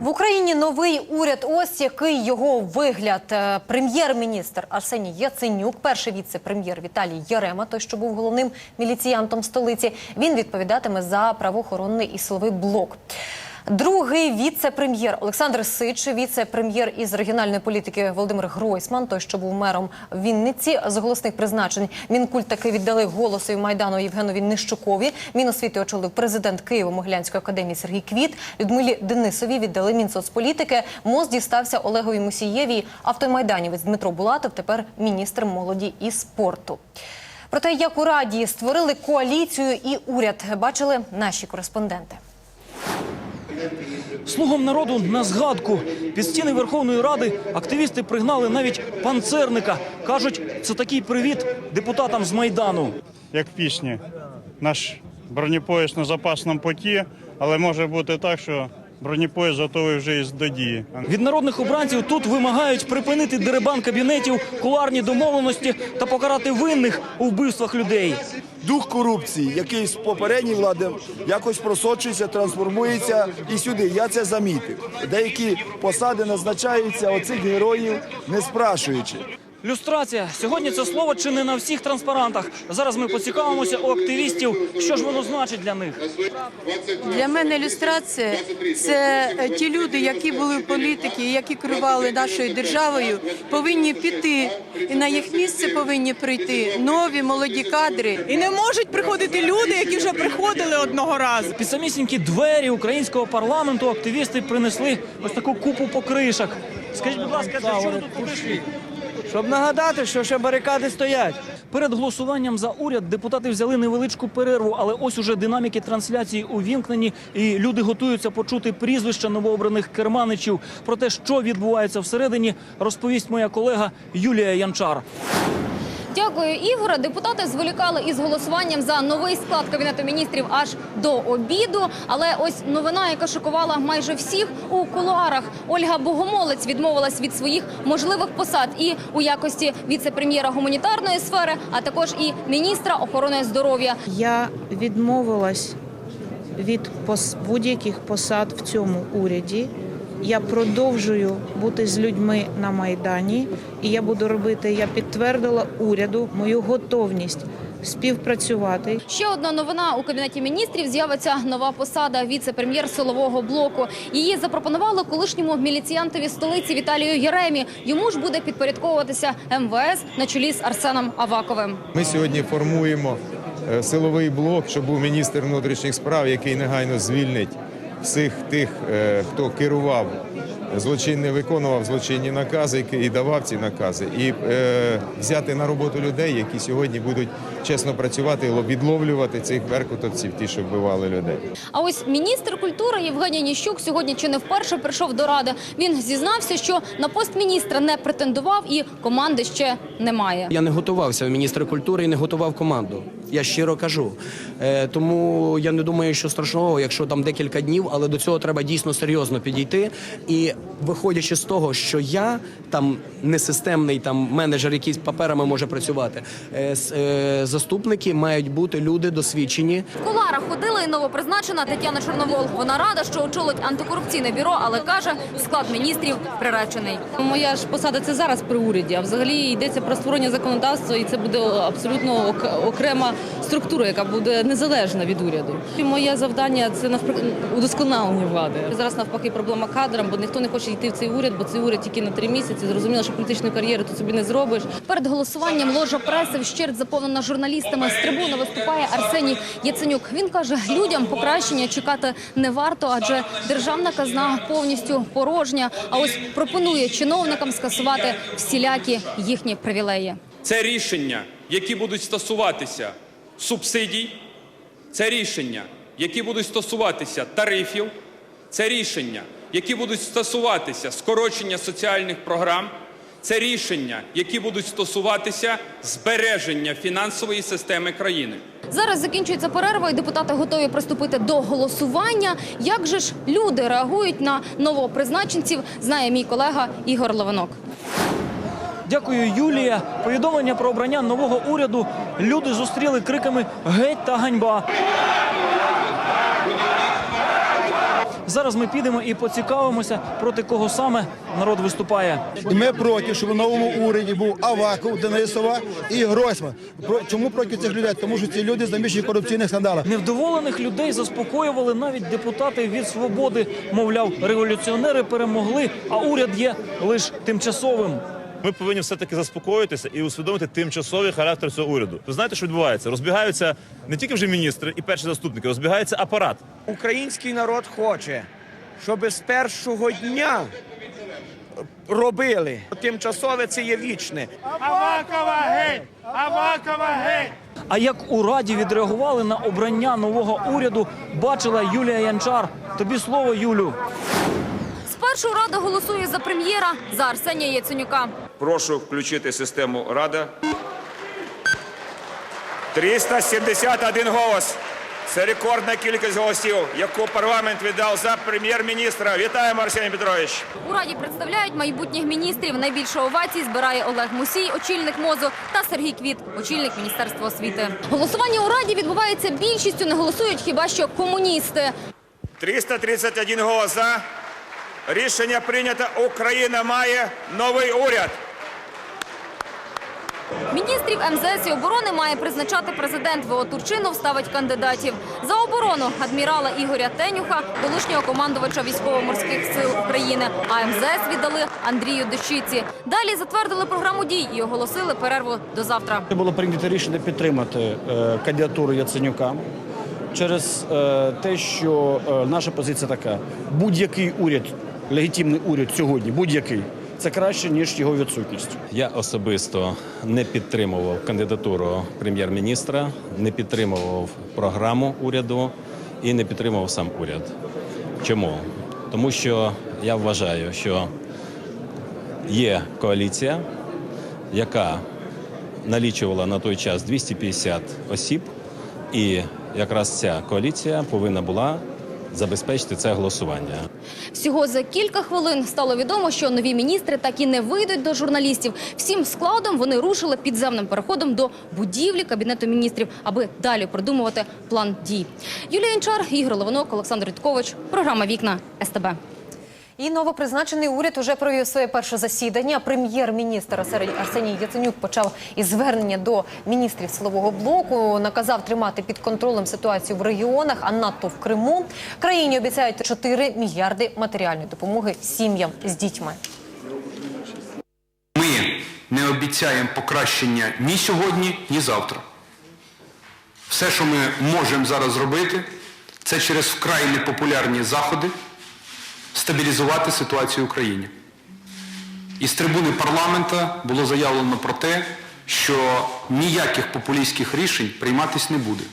В Україні новий уряд. Ось який його вигляд. Е, Прем'єр-міністр Арсеній Яценюк, перший віце-прем'єр Віталій Ярема, той, що був головним міліціянтом столиці. Він відповідатиме за правоохоронний і силовий блок. Другий віце-прем'єр Олександр Сич, віце-прем'єр із регіональної політики Володимир Гройсман, той, що був мером Вінниці з голосних призначень. Мінкульт таки віддали голосові Майдану Євгенові Нищукові. Міносвіти очолив президент Києво-Могилянської академії Сергій Квіт. Людмилі Денисові віддали Мінсоцполітики. МОЗ дістався Олегові Мусієві. Автомайданівець Дмитро Булатов тепер міністр молоді і спорту. Про те, як у Раді створили коаліцію і уряд, бачили наші кореспонденти. Слугам народу на згадку під стіни Верховної Ради активісти пригнали навіть панцерника. кажуть, це такий привіт депутатам з майдану. як в пісні. Наш бронепоїзд на запасному поті, але може бути так, що бронепоїзд готовий вже із до дії. Від народних обранців тут вимагають припинити деребан кабінетів, куларні домовленості та покарати винних у вбивствах людей. дух корупції, який з попередньої влади якось просочується, трансформується і сюди. Я це замітив. Деякі посади назначаються оцих героїв, не спрашуючи. Люстрація сьогодні це слово чи не на всіх транспарантах. Зараз ми поцікавимося у активістів, що ж воно значить для них. Для мене ілюстрація це е, ті люди, які були політики, які керували нашою державою, повинні піти, і на їх місце повинні прийти нові молоді кадри. І не можуть приходити люди, які вже приходили одного разу. Під самісінькі двері українського парламенту активісти принесли ось таку купу покришок. Скажіть, будь ласка, для чого тут покришки? Щоб нагадати, що ще барикади стоять. Перед голосуванням за уряд депутати взяли невеличку перерву, але ось уже динаміки трансляції увімкнені, і люди готуються почути прізвища новообраних керманичів. Про те, що відбувається всередині, розповість моя колега Юлія Янчар. Дякую, Ігоре. Депутати зволікали із голосуванням за новий склад кабінету міністрів аж до обіду. Але ось новина, яка шокувала майже всіх у кулуарах. Ольга Богомолець відмовилась від своїх можливих посад і у якості віце-прем'єра гуманітарної сфери, а також і міністра охорони здоров'я. Я відмовилась від будь-яких посад в цьому уряді. Я продовжую бути з людьми на майдані, і я буду робити. Я підтвердила уряду мою готовність співпрацювати. Ще одна новина у кабінеті міністрів з'явиться нова посада віце-прем'єр силового блоку. Її запропонували колишньому міліціянтові столиці Віталію Єремі. Йому ж буде підпорядковуватися МВС на чолі з Арсеном Аваковим. Ми сьогодні формуємо е, силовий блок, щоб був міністр внутрішніх справ, який негайно звільнить всіх тих, е, хто керував злочинний, виконував злочинні накази і давав ці накази, і е, взяти на роботу людей, які сьогодні будуть чесно працювати, і відловлювати цих беркутовців, ті, що вбивали людей. А ось міністр культури Євгеній Ніщук сьогодні чи не вперше прийшов до ради. Він зізнався, що на пост міністра не претендував і команди ще немає. Я не готувався в міністра культури і не готував команду. Я щиро кажу. Е, тому я не думаю, що страшного, якщо там декілька днів, але до цього треба дійсно серйозно підійти. І виходячи з того, що я там не системний там менеджер, який з паперами може працювати. Е, е, заступники мають бути люди досвідчені, В куларах ходила і новопризначена Тетяна Чорновол. Вона рада, що очолить антикорупційне бюро, але каже, склад міністрів приречений. Моя ж посада це зараз при уряді, а взагалі йдеться про створення законодавства, і це буде абсолютно ок- окрема структура, яка буде незалежна від уряду. І моє завдання це навпаки удосконалення влади. Зараз навпаки проблема кадрам, бо ніхто не хоче йти в цей уряд, бо цей уряд тільки на три місяці. Зрозуміло, що політичної кар'єри тут собі не зробиш. Перед голосуванням ложа преси вщерть заповнена журналістами. З трибуни виступає Арсеній Яценюк. Він каже, людям покращення чекати не варто, адже державна казна повністю порожня. А ось пропонує чиновникам скасувати всілякі їхні привілеї. Це рішення, які будуть стосуватися субсидій, це рішення, які будуть стосуватися тарифів, це рішення, які будуть стосуватися скорочення соціальних програм, це рішення, які будуть стосуватися збереження фінансової системи країни. Зараз закінчується перерва, і депутати готові приступити до голосування. Як же ж люди реагують на новопризначенців, знає мій колега Ігор Левинок. Дякую, Юлія. Повідомлення про обрання нового уряду люди зустріли криками Геть та ганьба. зараз ми підемо і поцікавимося, проти кого саме народ виступає. Ми проти, щоб у новому уряді був Аваков, Денисова і Гройсман. Про- Чому проти цих людей? Тому що ці люди замішані в корупційних скандалах. Невдоволених людей заспокоювали навіть депутати від свободи. Мовляв, революціонери перемогли, а уряд є лише тимчасовим. Ми повинні все-таки заспокоїтися і усвідомити тимчасовий характер цього уряду. Ви знаєте, що відбувається? Розбігаються не тільки вже міністри і перші заступники, розбігається апарат. Український народ хоче, щоб з першого дня робили. Тимчасове це є вічне. А як у раді відреагували на обрання нового уряду, бачила Юлія Янчар. Тобі слово, Юлю. Спершу рада голосує за прем'єра за Арсенія Яценюка. Прошу включити систему Рада. 371 голос. Це рекордна кількість голосів, яку парламент віддав за прем'єр-міністра. Вітаємо, Арсеній Петрович. У раді представляють майбутніх міністрів. Найбільше овацій збирає Олег Мусій, очільник МОЗу, та Сергій Квіт, очільник Міністерства освіти. Голосування у раді відбувається більшістю. Не голосують хіба що комуністи. 331 голос за. Рішення прийнято. Україна має новий уряд. Міністрів МЗС і оборони має призначати президент. ВО Турчинов ставить кандидатів. За оборону адмірала Ігоря Тенюха, колишнього командувача військово-морських сил України. А МЗС віддали Андрію Дещиці. Далі затвердили програму дій і оголосили перерву до завтра. Було прийнято рішення підтримати е, кандидатуру Яценюка через е, те, що е, наша позиція така: будь-який уряд, легітимний уряд сьогодні, будь-який, це краще ніж його відсутність. Я особисто не підтримував кандидатуру прем'єр-міністра, не підтримував програму уряду і не підтримував сам уряд. Чому? Тому що я вважаю, що є коаліція, яка налічувала на той час 250 осіб, і якраз ця коаліція повинна була забезпечити це голосування. Всього за кілька хвилин стало відомо, що нові міністри так і не вийдуть до журналістів. Всім складом вони рушили підземним переходом до будівлі кабінету міністрів, аби далі продумувати план дій. Юлія Інчар, Ігор Левинок, Олександр Рідкович. Програма Вікна СТБ. І новопризначений уряд уже провів своє перше засідання. Прем'єр-міністр Арсен- Арсеній Яценюк почав із звернення до міністрів силового блоку. Наказав тримати під контролем ситуацію в регіонах, а надто в Криму. Країні обіцяють 4 мільярди матеріальної допомоги сім'ям з дітьми. Ми не обіцяємо покращення ні сьогодні, ні завтра. Все, що ми можемо зараз зробити, це через вкрай непопулярні заходи стабілізувати ситуацію в Україні. Із трибуни парламента було заявлено про те, що ніяких популістських рішень прийматись не буде.